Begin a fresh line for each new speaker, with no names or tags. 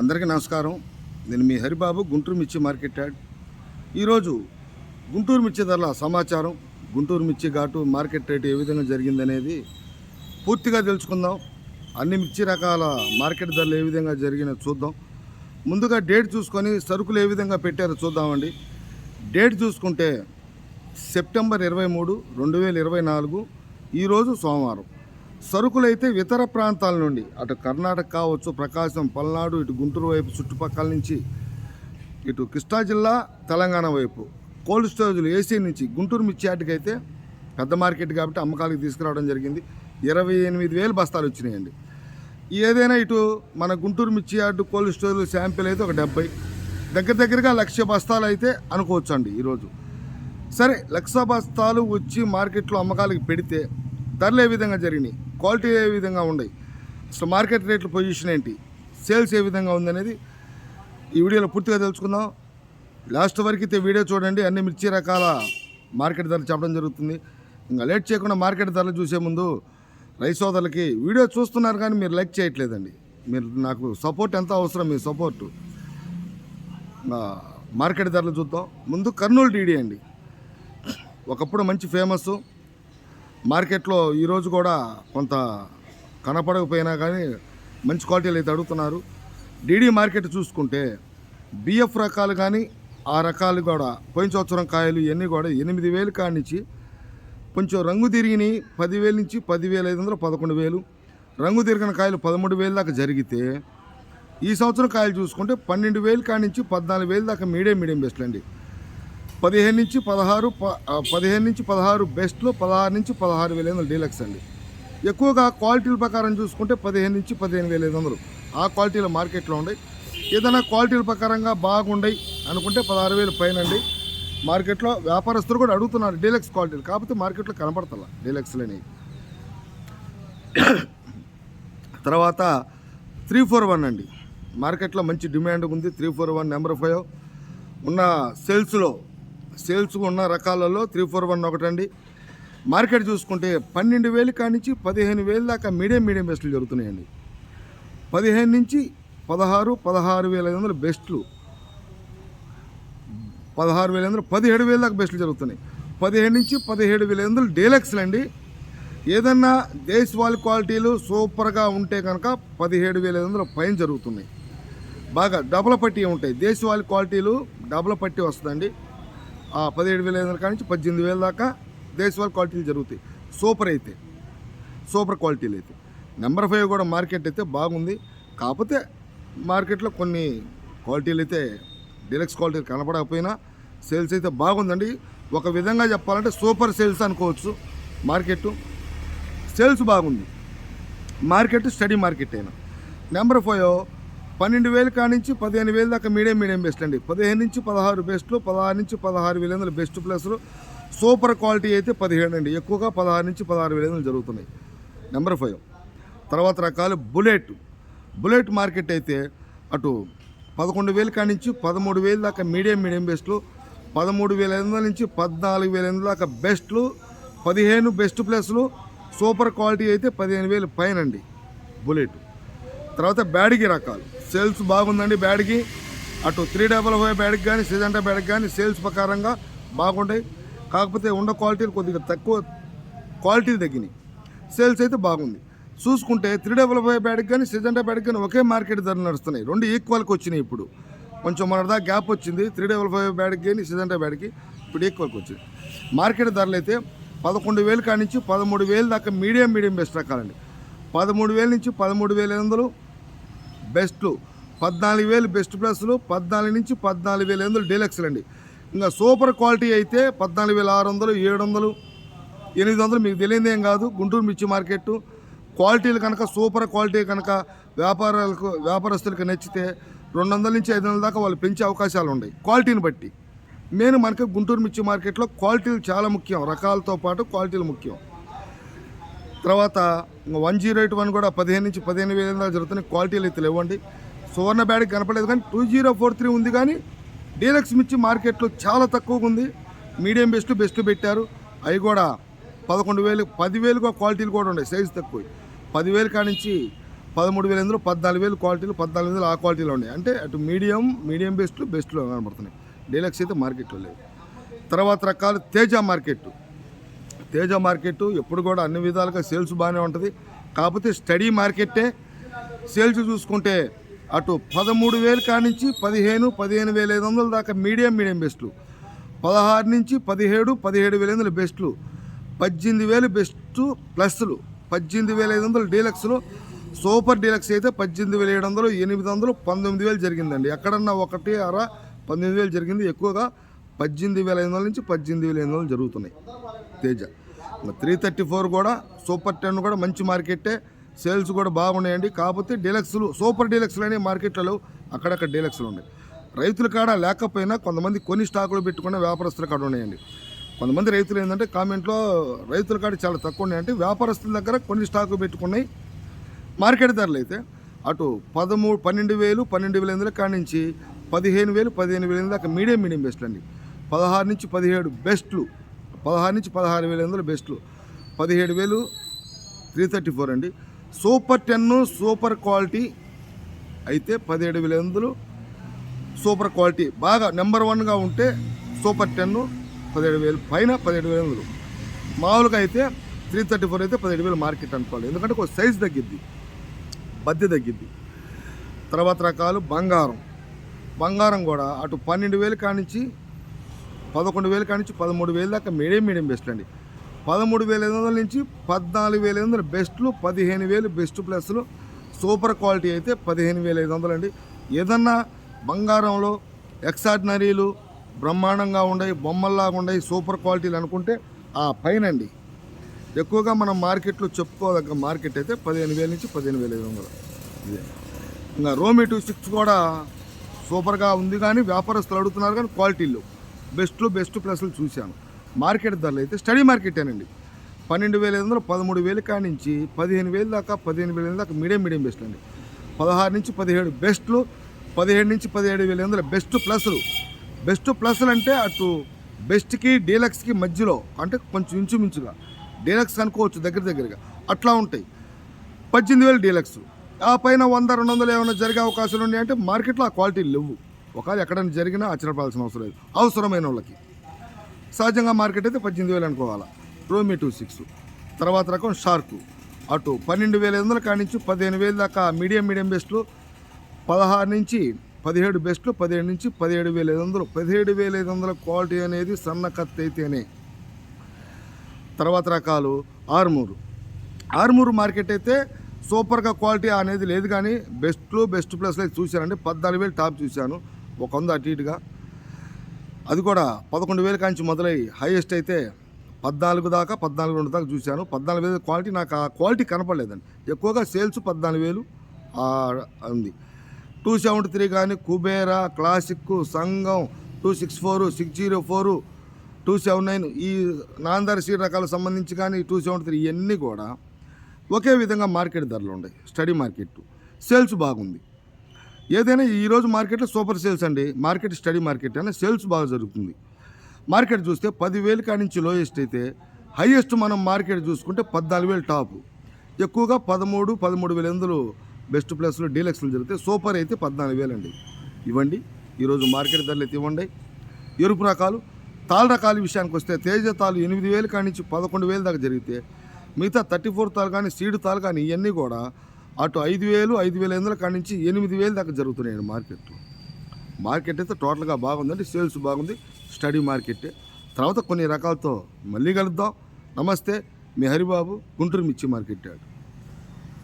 అందరికీ నమస్కారం. నేను మీ హరిబాబు గుంటూరు మిర్చి మార్కెట్ యాడ్. ఈరోజు గుంటూరు మిర్చి ధరల సమాచారం గుంటూరు మిర్చి ఘాటు మార్కెట్ రేటు ఏ విధంగా జరిగిందనేది పూర్తిగా తెలుసుకుందాం. అన్ని మిర్చి రకాల మార్కెట్ ధరలు ఏ విధంగా జరిగినా చూద్దాం. ముందుగా డేట్ చూసుకొని సరుకులు ఏ విధంగా పెట్టారో చూద్దామండి. డేట్ చూసుకుంటే సెప్టెంబర్ ఇరవై మూడు రెండు వేల ఇరవై నాలుగు ఈరోజు సోమవారం. సరుకులైతే ఇతర ప్రాంతాల నుండి అటు కర్ణాటక కావచ్చు ప్రకాశం పల్నాడు ఇటు గుంటూరు వైపు చుట్టుపక్కల నుంచి ఇటు కృష్ణా జిల్లా తెలంగాణ వైపు. కోల్డ్ స్టోరేజ్లు ఏసీ నుంచి గుంటూరు మిర్చి అయితే పెద్ద మార్కెట్ కాబట్టి అమ్మకాలకి తీసుకురావడం జరిగింది. ఇరవై ఎనిమిది వేలు బస్తాలు వచ్చినాయండి. ఏదైనా ఇటు మన గుంటూరు మిర్చి యార్డు కోల్డ్ స్టోరేజ్ శాంపిల్ అయితే ఒక డెబ్బై. దగ్గర దగ్గరగా లక్ష బస్తాలు అయితే అనుకోవచ్చు అండి ఈరోజు. సరే లక్ష బస్తాలు వచ్చి మార్కెట్లో అమ్మకాలకి పెడితే ధరలు ఏ విధంగా జరిగినాయి? క్వాలిటీ ఏ విధంగా ఉన్నాయి అసలు మార్కెట్ రేట్ల పొజిషన్ ఏంటి? సేల్స్ ఏ విధంగా ఉందనేది ఈ వీడియోలో పూర్తిగా తెలుసుకుందాం. లాస్ట్ వరకు అయితే వీడియో చూడండి. అన్ని మిర్చి రకాల మార్కెట్ ధరలు చెప్పడం జరుగుతుంది. ఇంకా లేట్ చేయకుండా మార్కెట్ ధరలు చూసే ముందు రైస్ సోదరులకి వీడియో చూస్తున్నారు కానీ మీరు లైక్ చేయట్లేదండి. మీరు నాకు సపోర్ట్ ఎంత అవసరం మీ సపోర్టు? మార్కెట్ ధరలు చూద్దాం. ముందు కర్నూలు డీడీ అండి. ఒకప్పుడు మంచి ఫేమస్ మార్కెట్లో ఈరోజు కూడా కొంత కనపడకపోయినా కానీ మంచి క్వాలిటీలు అయితే అడుగుతున్నారు. డీడీ మార్కెట్ చూసుకుంటే బిఎఫ్ రకాలు కానీ ఆ రకాలు కూడా పోయిన సంవత్సరం కాయలు ఇవన్నీ కూడా ఎనిమిది వేలు కానిచ్చి కొంచెం రంగు తిరిగిని పదివేల నుంచి పదివేల ఐదు వందలు పదకొండు వేలు. రంగు తిరిగిన కాయలు పదమూడు వేలు దాకా జరిగితే ఈ సంవత్సరం కాయలు చూసుకుంటే పన్నెండు వేలు కానించి పద్నాలుగు వేలు దాకా మీడియం మీడియం బెస్ట్లు అండి. పదిహేను నుంచి పదహారు ప- పదిహేను నుంచి పదహారు బెస్ట్లో పదహారు నుంచి పదహారు వేల ఐదు వందలు డీలక్స్ అండి. ఎక్కువగా క్వాలిటీల ప్రకారం చూసుకుంటే పదిహేను నుంచి పదిహేను వేల ఐదు వందలు ఆ క్వాలిటీల మార్కెట్లో ఉన్నాయి. ఏదైనా క్వాలిటీల ప్రకారంగా బాగుండయి అనుకుంటే పదహారు వేలు పైన అండి. మార్కెట్లో వ్యాపారస్తులు కూడా అడుగుతున్నారు డీలక్స్ క్వాలిటీలు కాకపోతే మార్కెట్లో కనపడతల డీలక్స్లు అనేవి తర్వాత త్రీ ఫోర్ వన్ అండి. మార్కెట్లో మంచి డిమాండ్ ఉంది. Three four one number five. ఉన్న సేల్స్లో సేల్స్ ఉన్న రకాలలో త్రీ ఫోర్ వన్ ఒకటండి. మార్కెట్ చూసుకుంటే పన్నెండు వేలు కానించి పదిహేను వేలు దాకా మీడియం మీడియం బెస్ట్లు జరుగుతున్నాయండి. పదిహేను నుంచి పదహారు పదహారు వేల ఐదు వందలు బెస్ట్లు. పదహారు వేల ఐదు వందలు పదిహేడు వేల దాకా బెస్ట్లు జరుగుతున్నాయి. పదిహేడు నుంచి పదిహేడు వేల ఐదు వందలు డీలక్స్లు అండి ఏదన్నా దేశవాళి క్వాలిటీలు సూపర్గా ఉంటే కనుక పదిహేడు వేల ఐదు వందల పైన జరుగుతున్నాయి. బాగా డబల పట్టి ఉంటాయి. దేశవాళి క్వాలిటీలు డబల పట్టి వస్తుందండి. పదిహేడు వేల ఐదు వందల పద్దెనిమిది వేల దాకా దేశవాళి క్వాలిటీలు జరుగుతాయి. సూపర్ అయితే. సూపర్ క్వాలిటీలు అయితే నెంబర్ ఫైవ్ కూడా మార్కెట్ అయితే బాగుంది. కాకపోతే మార్కెట్లో కొన్ని క్వాలిటీలు అయితే డీలక్స్ క్వాలిటీలు కనపడకపోయినా సేల్స్ అయితే బాగుందండి. ఒక విధంగా చెప్పాలంటే సూపర్ సేల్స్ అనుకోవచ్చు మార్కెట్ సేల్స్ బాగుంది. మార్కెట్ స్టడీ మార్కెట్ అయినా. నెంబర్ ఫైవ్ పన్నెండు వేలు కానించి పదిహేను వేలు దాకా మీడియం మీడియం బెస్ట్ అండి. పదిహేను నుంచి పదహారు బెస్ట్లు పదహారు నుంచి పదహారు వేల వందల బెస్ట్ ప్లస్లు సూపర్ క్వాలిటీ అయితే పదిహేడు అండి. ఎక్కువగా పదహారు నుంచి పదహారు వేల వందలు జరుగుతున్నాయి. నెంబర్ ఫైవ్ తర్వాత రకాలు బుల్లెట్. బుల్లెట్ మార్కెట్ అయితే అటు పదకొండు వేలు కానించి పదమూడు వేలు దాకా మీడియం మీడియం బెస్ట్లు పదమూడు వేల ఐదు వందల నుంచి పద్నాలుగు వేల ఎనిమిది దాకా బెస్ట్లు పదిహేను బెస్ట్ ప్లస్లు సూపర్ క్వాలిటీ అయితే పదిహేను వేలు పైన అండి. బుల్లెట్. తర్వాత బ్యాడ్కి రకాలు. సేల్స్ బాగుందండి బ్యాడ్కి. అటు త్రీ డబల్ ఫైవ్ బ్యాడ్కి కానీ సిజంటా బ్యాడ్కి కానీ సేల్స్ ప్రకారంగా బాగుంటాయి. కాకపోతే ఉన్న క్వాలిటీలు కొద్దిగా తక్కువ క్వాలిటీ తగ్గినాయి. సేల్స్ అయితే బాగుంది. చూసుకుంటే త్రీ డబల్ ఫైవ్ బ్యాడ్కి కానీ సిజంటా బ్యాడ్కి కానీ ఒకే మార్కెట్ ధర నడుస్తున్నాయి. రెండు ఈక్వల్కి వచ్చినాయి ఇప్పుడు. కొంచెం మన దాకా గ్యాప్ వచ్చింది. త్రీ డబల్ ఫైవ్ బ్యాడ్కి కానీ సిజంటా బ్యాడ్కి ఇప్పుడు ఈక్వల్కి వచ్చింది. మార్కెట్ ధరలు అయితే పదకొండు వేలు కానించి నుంచి పదమూడు వేలు దాకా మీడియం మీడియం బెస్ట్ రకాలండి. పదమూడు వేల నుంచి పదమూడు వేల ఐదు వందలు బెస్ట్లు పద్నాలుగు వేలు బెస్ట్ ప్లస్లు పద్నాలుగు నుంచి పద్నాలుగు వేల ఎనిమిది డీలక్స్లు అండి. ఇంకా సూపర్ క్వాలిటీ అయితే పద్నాలుగు వేల ఆరు వందలు ఏడు వందలు ఎనిమిది వందలు మీకు తెలియదు ఏం కాదు. గుంటూరు మిర్చి మార్కెట్ క్వాలిటీలు కనుక సూపర్ క్వాలిటీ కనుక వ్యాపారాలకు వ్యాపారస్తులకు నచ్చితే రెండు వందల నుంచి ఐదు వందల దాకా వాళ్ళు పెంచే అవకాశాలు ఉన్నాయి. క్వాలిటీని బట్టి. మెయిన్ మనకి గుంటూరు మిర్చి మార్కెట్లో క్వాలిటీలు చాలా ముఖ్యం. రకాలతో పాటు క్వాలిటీలు ముఖ్యం. తర్వాత వన్ జీరో ఎయిట్ వన్ కూడా పదిహేను నుంచి పదిహేను వేల ఎనిమిది జరుగుతున్నాయి. క్వాలిటీలు అయితే లేవండి. సువర్ణ బ్యాడ్ కనపడలేదు కానీ టూ జీరో ఫోర్ త్రీ ఉంది కానీ డీలక్స్ మిర్చి మార్కెట్లో చాలా తక్కువగా ఉంది. మీడియం బెస్ట్ బెస్ట్ పెట్టారు. అవి కూడా పదకొండు వేలు పదివేలుగా క్వాలిటీలు కూడా ఉన్నాయి. సైజు తక్కువ. పదివేలు కానించి పదమూడు వేల ఎందులో పద్నాలుగు వేలు క్వాలిటీలు పద్నాలుగు వేలు ఆ క్వాలిటీలో ఉన్నాయి. అంటే అటు మీడియం మీడియం బెస్ట్ బెస్ట్లో కనబడుతున్నాయి. డీలక్స్ అయితే మార్కెట్లో లేవు తర్వాత రకాలు తేజ మార్కెట్. తేజ మార్కెట్ ఎప్పుడు కూడా అన్ని విధాలుగా సేల్స్ బాగానే ఉంటుంది. కాకపోతే స్టడీ మార్కెట్టే. సేల్స్ చూసుకుంటే అటు పదమూడు వేలు కానించి పదిహేను పదిహేను వేల ఐదు వందల దాకా మీడియం మీడియం బెస్ట్లు. పదహారు నుంచి పదిహేడు పదిహేడు వేల ఐదు బెస్ట్లు. పద్దెనిమిది వేలు బెస్ట్ ప్లస్లు. పద్దెనిమిది వేల ఐదు వందలు డీలక్స్లు. సూపర్ డీలక్స్ అయితే పద్దెనిమిది వేల ఏడు వందలు ఎనిమిది వందలు పంతొమ్మిది వేలు జరిగిందండి. ఎక్కడన్నా ఒకటి అర పంతొమ్మిది వేలు జరిగింది ఎక్కువగా. పద్దెనిమిది వేల ఐదు వందల నుంచి పద్దెనిమిది వేల ఐదు వందలు జరుగుతున్నాయి. తేజ. త్రీ థర్టీ ఫోర్ కూడా సూపర్ టెన్ కూడా మంచి మార్కెట్టే సేల్స్ కూడా బాగున్నాయండి. కాకపోతే డీలక్స్లు సూపర్ డీలక్స్లు అనే మార్కెట్లలో అక్కడక్కడ డీలక్స్లు ఉన్నాయి. రైతుల కాడ లేకపోయినా కొంతమంది కొన్ని స్టాకులు పెట్టుకున్న వ్యాపారస్తుల కాడ ఉన్నాయండి. కొంతమంది రైతులు ఏంటంటే కామెంట్లో రైతుల కాడ చాలా తక్కువ ఉన్నాయంటే వ్యాపారస్తుల దగ్గర కొన్ని స్టాకులు పెట్టుకున్నాయి మార్కెట్ ధరలు అయితే అటు పదమూడు పన్నెండు వేలు పన్నెండు వేల ఎనిమిది కాడి నుంచి పదిహేను వేలు పదిహేను వేల ఎనిమిది దాకా మీడియం మీడియం బెస్ట్లు అండి. పదహారు నుంచి పదిహేడు బెస్ట్లు పదహారు నుంచి పదహారు వేల ఎనిమిది బెస్ట్లు. పదిహేడు వేలు త్రీ థర్టీ ఫోర్ అండి. సూపర్ టెన్ సూపర్ క్వాలిటీ అయితే పదిహేడు వేల ఎనిమిదిలు సూపర్ క్వాలిటీ. బాగా నెంబర్ వన్గా ఉంటే సూపర్ టెన్ పదిహేడు వేలు పైన పదిహేడు వేల ఎనిమిదిలు. మామూలుగా అయితే త్రీ థర్టీ ఫోర్ అయితే పదిహేడు వేలు మార్కెట్ అనుకోవాలి. ఎందుకంటే ఒక సైజ్ తగ్గిద్ది బద్దె తగ్గిద్ది. తర్వాత రకాలు బంగారం. బంగారం కూడా అటు పన్నెండు వేలు కానించి పదకొండు వేల కానించి పదమూడు వేల దాకా మీడియం మీడియం బెస్ట్ అండి. పదమూడు వేల ఐదు వందల నుంచి పద్నాలుగు వేల ఐదు వందల బెస్ట్లు పదిహేను వేలు బెస్ట్ ప్లస్లు. సూపర్ క్వాలిటీ అయితే పదిహేను వేల ఐదు వందలు అండి. ఏదన్నా బంగారంలో ఎక్సార్డినరీలు బ్రహ్మాండంగా ఉండయి బొమ్మల్లాగా ఉండయి సూపర్ క్వాలిటీలు అనుకుంటే ఆ పైన అండి. ఎక్కువగా మనం మార్కెట్లో చెప్పుకోదగ్గ మార్కెట్ అయితే పదిహేను వేల నుంచి పదిహేను వేల ఐదు వందలు. ఇదే. ఇంకా రోమి టూ సిక్స్ కూడా సూపర్గా ఉంది కానీ వ్యాపారస్తులు అడుగుతున్నారు కానీ క్వాలిటీలు. బెస్ట్లో బెస్ట్ ప్లస్లు చూశాను. మార్కెట్ ధరలు అయితే స్టడీ మార్కెటేనండి. పన్నెండు వేల ఐదు వందలు పదమూడు వేలు కాడి నుంచి పదిహేను వేలు దాకా పదిహేను వేల దాకా మీడియం మీడియం బెస్ట్ అండి. పదహారు నుంచి పదిహేడు బెస్ట్లు పదిహేడు నుంచి పదిహేడు వేల వందల బెస్ట్ ప్లస్లు. బెస్ట్ ప్లస్లు అంటే అటు బెస్ట్కి డీలక్స్కి మధ్యలో అంటే కొంచెం ఇంచుమించుగా. డీలక్స్ అనుకోవచ్చు దగ్గర దగ్గరగా. అట్లా ఉంటాయి. పద్దెనిమిది వేలు డీలక్స్. ఆ పైన వంద రెండు వందలు ఏమైనా జరిగే అవకాశాలు ఉన్నాయంటే మార్కెట్లో ఆ క్వాలిటీ లేవు. ఒకవేళ ఎక్కడైనా జరిగినా ఆశ్చర్యపడాల్సిన అవసరం లేదు. అవసరమైన వాళ్ళకి. సహజంగా మార్కెట్ అయితే పద్దెనిమిది వేలు అనుకోవాలా? రోమి టూ సిక్స్ తర్వాత రకం షార్క్ అటు పన్నెండు వేల ఐదు వందల కాడి నుంచి పదిహేను వేలు దాకా మీడియం మీడియం బెస్ట్లు పదహారు నుంచి పదిహేడు బెస్ట్లు పదిహేడు నుంచి పదిహేడు వేల ఐదు వందలు. పదిహేడు వేల ఐదు వందల క్వాలిటీ అనేది సన్న కత్తి అయితేనే. తర్వాత రకాలు ఆర్మూరు. ఆర్మూరు మార్కెట్ అయితే సూపర్గా క్వాలిటీ అనేది లేదు కానీ బెస్ట్లు బెస్ట్ ప్లస్లో చూశానండి. పద్నాలుగు వేలు టాప్ చూశాను. ఒక వంద అటు ఇటుగా. అది కూడా పదకొండు వేల కాంచి మొదలై హైయెస్ట్ అయితే పద్నాలుగు దాకా పద్నాలుగు రెండు దాకా చూశాను. పద్నాలుగు వేలు క్వాలిటీ నాకు ఆ క్వాలిటీ కనపడలేదండి. ఎక్కువగా సేల్స్ పద్నాలుగు వేలు ఉంది. టూ సెవెంటీ త్రీ కానీ కుబేరా క్లాసిక్ సంఘం two six four six zero four two seven nine ఈ నాందర్ సీడ్ రకాలకు సంబంధించి కానీ టూ సెవెంటీ త్రీ ఇవన్నీ కూడా ఒకే విధంగా మార్కెట్ ధరలు ఉన్నాయి. Study market. సేల్స్ బాగుంది. ఏదైనా ఈరోజు మార్కెట్లో సూపర్ సేల్స్ అండి. మార్కెట్ స్టడీ మార్కెట్ అయినా సేల్స్ బాగా జరుగుతుంది. మార్కెట్ చూస్తే పదివేలు కాడి నుంచి లోయెస్ట్ అయితే హైయెస్ట్ మనం మార్కెట్ చూసుకుంటే పద్నాలుగు వేలు టాప్. ఎక్కువగా పదమూడు పదమూడు వేల ఎందులో బెస్ట్ ప్లస్లు డీలక్స్లు జరిగితే సూపర్ అయితే పద్నాలుగు వేలు అండి. ఇవ్వండి. ఈరోజు మార్కెట్ ధరలు అయితే ఇవ్వండి. ఎరుపు రకాలు తాళ్ళ రకాల విషయానికి వస్తే తేజ తాలు ఎనిమిది వేలు కాడి నుంచి పదకొండు వేలు దాకా జరిగితే మిగతా థర్టీ ఫోర్ తాలు కానీ సీడ్ తాలు కానీ ఇవన్నీ కూడా అటు ఐదు వేలు ఐదు వేల ఎనిమిది కాడి నుంచి ఎనిమిది వేలు దాకా జరుగుతున్నాయండి మార్కెట్లో మార్కెట్ అయితే టోటల్గా బాగుందండి సేల్స్ బాగుంది స్టడీ మార్కెట్. తర్వాత కొన్ని రకాలతో మళ్ళీ కలుద్దాం. నమస్తే మీ హరిబాబు గుంటూరు మిర్చి మార్కెట్ యార్డ్.